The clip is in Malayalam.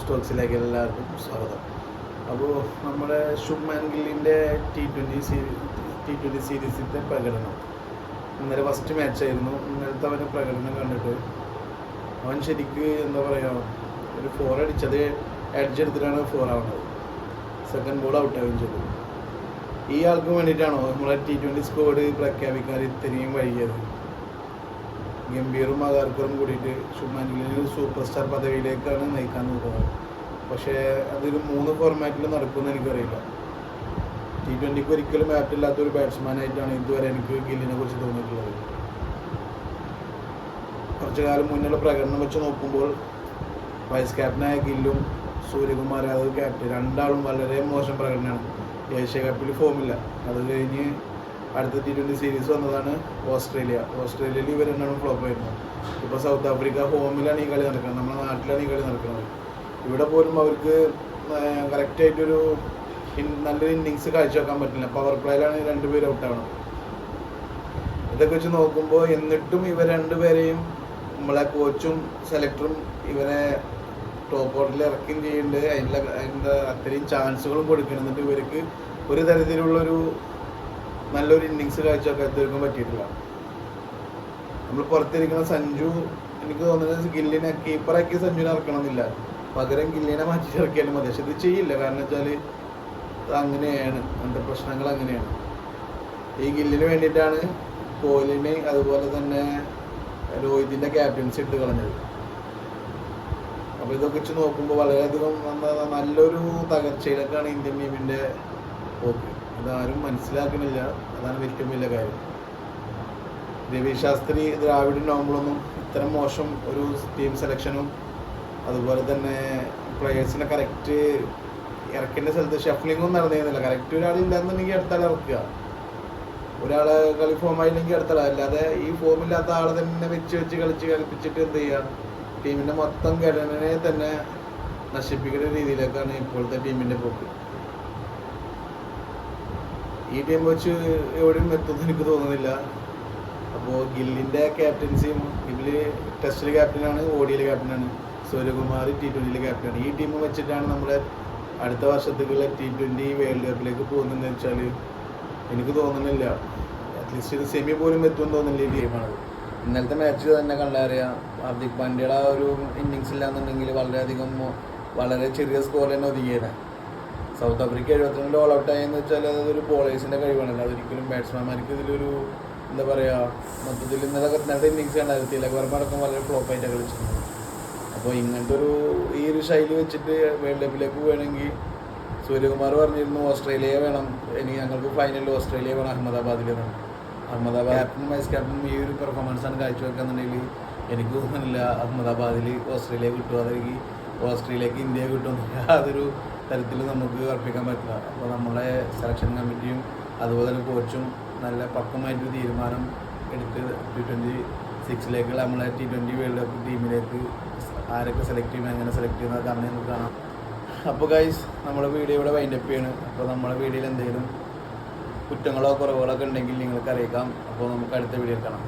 സ്റ്റോക്സിലേക്ക് എല്ലാവർക്കും സ്വാഗതം. അപ്പോൾ നമ്മുടെ Shubman ഗില്ലിന്റെ T twenty series T twenty സീരീസിന്റെ പ്രകടനം. ഇന്നലെ ഫസ്റ്റ് മാച്ചായിരുന്നു ഇന്നലത്തെ അവന്റെ പ്രകടനം കണ്ടിട്ട് അവൻ ശരിക്ക് എന്താ പറയുക ഒരു ഫോർ അടിച്ചത് എഡ്ജ് എടുത്തിട്ടാണ് ഫോർ ആവുന്നത്. സെക്കൻഡ് ബോൾ ഔട്ട് ആവുകയും ചെയ്തു. ഈ ആൾക്ക് വേണ്ടിയിട്ടാണോ നമ്മളെ ടി ട്വന്റി സ്കോഡ് പ്രഖ്യാപിക്കാൻ ഇത്രയും വൈകിയത്? ഗംഭീറും അഗാർക്കറും കൂടിയിട്ട് ശുഭ്മാൻ സൂപ്പർ സ്റ്റാർ പദവിയിലേക്കാണ് നയിക്കാൻ നോക്കുന്നത്. പക്ഷേ അതൊരു മൂന്ന് ഫോർമാറ്റിൽ നടക്കുമെന്ന് എനിക്കറിയില്ല. ടി ട്വന്റിക്ക് ഒരിക്കലും ബാറ്റില്ലാത്ത ഒരു ബാറ്റ്സ്മാനായിട്ടാണ് ഇതുവരെ എനിക്ക് ഗില്ലിനെ കുറിച്ച് തോന്നിയിട്ടുള്ളത്. കുറച്ചു കാലം മുന്നുള്ള പ്രകടനം വെച്ച് നോക്കുമ്പോൾ വൈസ് ക്യാപ്റ്റനായ ഗില്ലും സൂര്യകുമാർ യാദവ് ക്യാപ്റ്റൻ രണ്ടാളും വളരെ മോശം പ്രകടനമാണ്. ഏഷ്യ കപ്പിൽ ഫോമില്ല അത് കഴിഞ്ഞ് അടുത്ത ടി ട്വന്റി സീരീസ് വന്നതാണ് ഓസ്ട്രേലിയ. ഓസ്ട്രേലിയയിൽ ഇവർ രണ്ടാണ് ഫ്ലോപ്പ് ആയിരുന്നു ഇപ്പോൾ സൗത്ത് ആഫ്രിക്ക ഹോമിലാണ് ഈ കളി നടക്കുന്നത്. നമ്മുടെ നാട്ടിലാണ് ഈ കളി നടക്കുന്നത്. ഇവിടെ പോലും അവർക്ക് കറക്റ്റായിട്ടൊരു നല്ലൊരു ഇന്നിങ്സ് കാഴ്ചവെക്കാൻ പറ്റില്ല. പവർ പ്ലേയിലാണ് രണ്ടുപേരും ഔട്ടാവണം ഇതൊക്കെ വെച്ച് നോക്കുമ്പോൾ എന്നിട്ടും ഇവർ രണ്ടുപേരെയും നമ്മളെ കോച്ചും സെലക്ടറും ഇവരെ ടോപ്പ് ഓർഡറിൽ ഇറക്കുകയും ചെയ്യുന്നുണ്ട് അതിന്റെ അതിന്റെ അത്രയും ചാൻസുകളും കൊടുക്കുന്നുണ്ട് ഇവർക്ക് ഒരു തരത്തിലുള്ളൊരു നല്ലൊരു ഇന്നിങ്സ് കാഴ്ചവെക്കാൻ തീർക്കാൻ പറ്റിയിട്ടില്ല. നമ്മൾ പുറത്തിരിക്കുന്ന സഞ്ജു എനിക്ക് തോന്നുന്നത് ഗില്ലിനെ കീപ്പറാക്കി സഞ്ജുവിനെ ഇറക്കണമെന്നില്ല. പകരം ഗില്ലിനെ മാറ്റി ഇറക്കിയാലും മതി. പക്ഷെ ഇത് ചെയ്യില്ല. കാരണം വെച്ചാൽ അങ്ങനെയാണ്. അങ്ങനത്തെ പ്രശ്നങ്ങൾ അങ്ങനെയാണ്. ഈ ഗില്ലിന് വേണ്ടിയിട്ടാണ് കോഹ്ലിനെ അതുപോലെ തന്നെ രോഹിതിന്റെ ക്യാപ്റ്റൻസി ഇട്ട് കളഞ്ഞത്. അപ്പോൾ ഇതൊക്കെ വെച്ച് നോക്കുമ്പോൾ വളരെയധികം നല്ലൊരു തകർച്ചയിലേക്കാണ് ഇന്ത്യൻ ടീമിന്റെ പോക്ക്. അതാരും മനസ്സിലാക്കുന്നില്ല അതാണ് ഏറ്റവും വലിയ കാര്യം. രവി ശാസ്ത്രി ദ്രാവിഡും നോമ്പളൊന്നും ഇത്തരം മോശം ഒരു ടീം സെലക്ഷനും അതുപോലെ തന്നെ പ്ലെയേഴ്സിനെ കറക്റ്റ് ഇറക്കേണ്ട സ്ഥലത്ത് ഷഫ്ലിങ്ങും നടന്നിരുന്നില്ല. കറക്റ്റ് ഒരാളില്ലാന്നുണ്ടെങ്കിൽ അടുത്താൾ ഇറക്കുക. ഒരാളെ കളി ഫോം ആയില്ലെങ്കിൽ അടുത്താൾ അല്ലാതെ ഈ ഫോമില്ലാത്ത ആളെ തന്നെ വെച്ച് വെച്ച് കളിച്ച് കളിപ്പിച്ചിട്ട് എന്ത് ചെയ്യുക ടീമിന്റെ മൊത്തം ഘടനയെ തന്നെ നശിപ്പിക്കുന്ന രീതിയിലേക്കാണ് ഇപ്പോഴത്തെ ടീമിന്റെ പോക്ക്. ഈ ടീം വെച്ച് എവിടെയും എത്തുമെന്ന് എനിക്ക് തോന്നുന്നില്ല. അപ്പോൾ ഗില്ലിന്റെ ക്യാപ്റ്റൻസിയും ഗില്ല് ടെസ്റ്റിൽ ക്യാപ്റ്റനാണ് ഓഡിയിൽ ക്യാപ്റ്റനാണ് സൂര്യകുമാർ ടി ട്വന്റിയിലെ ക്യാപ്റ്റനാണ് ഈ ടീം വെച്ചിട്ടാണ് നമ്മുടെ അടുത്ത വർഷത്തേക്കുള്ള ടി ട്വന്റി വേൾഡ് കപ്പിലേക്ക് പോകുന്നതെന്ന് വെച്ചാൽ എനിക്ക് തോന്നുന്നില്ല. അറ്റ്ലീസ്റ്റ് ഇത് സെമി പോലും എത്തുമെന്ന് തോന്നുന്നില്ല ഈ ടീമാണ് ഇന്നലത്തെ മാച്ച് തന്നെ കണ്ടറിയാം ഹാർദിക് പാണ്ഡ്യയുടെ ആ ഒരു ഇന്നിങ്സ് ഇല്ലാന്നുണ്ടെങ്കിൽ വളരെയധികം വളരെ ചെറിയ സ്കോർ തന്നെ ഒതുങ്ങിയത് സൗത്ത് ആഫ്രിക്ക എഴുപത്തിരണ്ട് ഓൾ ഔട്ട് ആയെന്ന് വെച്ചാൽ അതൊരു ബോളേഴ്സിന്റെ കഴിവാണല്ലോ. അതൊരിക്കലും ബാറ്റ്സ്മാൻമാർക്ക് ഇതിലൊരു എന്താ പറയുക മൊത്തത്തിൽ ഇന്നലെ ഇന്നലത്തെ ഇന്നിങ്സ് കണ്ടായിരുന്നു തിലക് വർമ്മ അടക്കം വളരെ ഫ്ലോപ്പ് ആയിട്ടാണ് കളിച്ചിരുന്നത് അപ്പോൾ ഇങ്ങനത്തെ ഒരു ഈ ഒരു ശൈലി വെച്ചിട്ട് വേൾഡ് കപ്പിലേക്ക് വേണമെങ്കിൽ സൂര്യകുമാർ പറഞ്ഞിരുന്നു ഓസ്ട്രേലിയ വേണം. ഇനി ഞങ്ങൾക്ക് ഫൈനലിൽ ഓസ്ട്രേലിയ വേണം അഹമ്മദാബാദിൽ വേണം. അഹമ്മദാബാദ് ക്യാപ്റ്റനും വൈസ് ക്യാപ്റ്റനും ഈ ഒരു പെർഫോമൻസാണ് കാഴ്ചവെക്കാന്നുണ്ടെങ്കിൽ എനിക്ക് തോന്നുന്നില്ല അഹമ്മദാബാദിൽ ഓസ്ട്രേലിയ കിട്ടും. അതെങ്കിൽ ഓസ്ട്രേലിയക്ക് ഇന്ത്യ കിട്ടും. യാതൊരു തരത്തിൽ നമുക്ക് അർപ്പിക്കാൻ പറ്റില്ല. അപ്പോൾ നമ്മുടെ സെലക്ഷൻ കമ്മിറ്റിയും അതുപോലെ തന്നെ കോച്ചും നല്ല പക്വമായിട്ട് തീരുമാനം എടുത്ത് ടി ട്വന്റി സിക്സിലേക്ക് നമ്മളെ ടി ട്വന്റി വേൾഡ് കപ്പ് ടീമിലേക്ക് ആരൊക്കെ സെലക്ട് ചെയ്യും എങ്ങനെ സെലക്ട് ചെയ്യുന്നത് കാരണം നമുക്ക് കാണാം. അപ്പോൾ ഗൈസ് നമ്മുടെ വീഡിയോ ഇവിടെ വൈൻഡപ്പ് ചെയ്യാണ്. അപ്പോൾ നമ്മുടെ വീഡിയോയിൽ എന്തെങ്കിലും കുറ്റങ്ങളോ കുറവുകളോ ഒക്കെ ഉണ്ടെങ്കിൽ നിങ്ങൾക്ക് അറിയിക്കാം അപ്പോൾ നമുക്ക് അടുത്ത വീഡിയോ കാണാം.